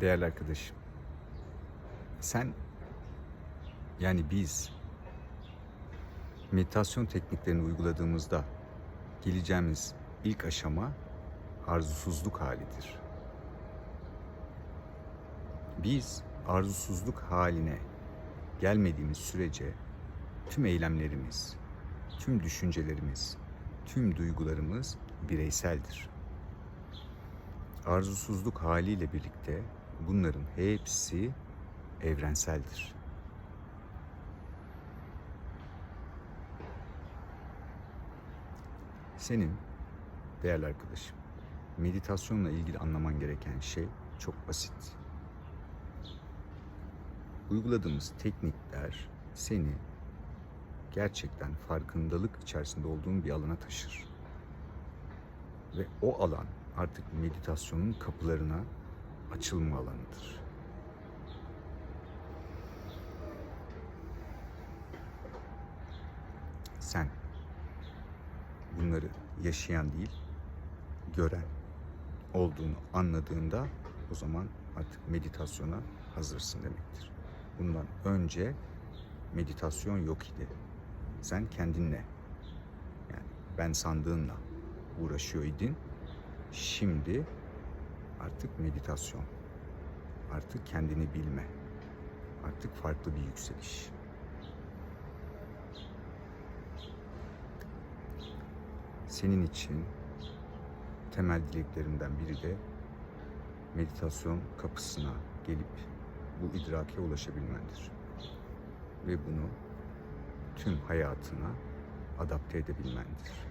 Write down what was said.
Değerli arkadaşım, sen yani biz meditasyon tekniklerini uyguladığımızda geleceğimiz ilk aşama arzusuzluk halidir. Biz arzusuzluk haline gelmediğimiz sürece tüm eylemlerimiz, tüm düşüncelerimiz, tüm duygularımız bireyseldir. Arzusuzluk haliyle birlikte bunların hepsi evrenseldir. Senin değerli arkadaşım, meditasyonla ilgili anlaman gereken şey çok basit. Uyguladığımız teknikler seni gerçekten farkındalık içerisinde olduğun bir alana taşır. Ve o alan artık meditasyonun kapılarına açılma alanıdır. Sen bunları yaşayan değil, gören olduğunu anladığında o zaman artık meditasyona hazırsın demektir. Bundan önce meditasyon yok idi. Sen kendinle yani ben sandığınla uğraşıyor idin. Şimdi artık meditasyon. Artık kendini bilme. Artık farklı bir yükseliş. Senin için temel dileklerimden biri de meditasyon kapısına gelip bu idrake ulaşabilmendir. Ve bunu tüm hayatına adapte edebilmendir.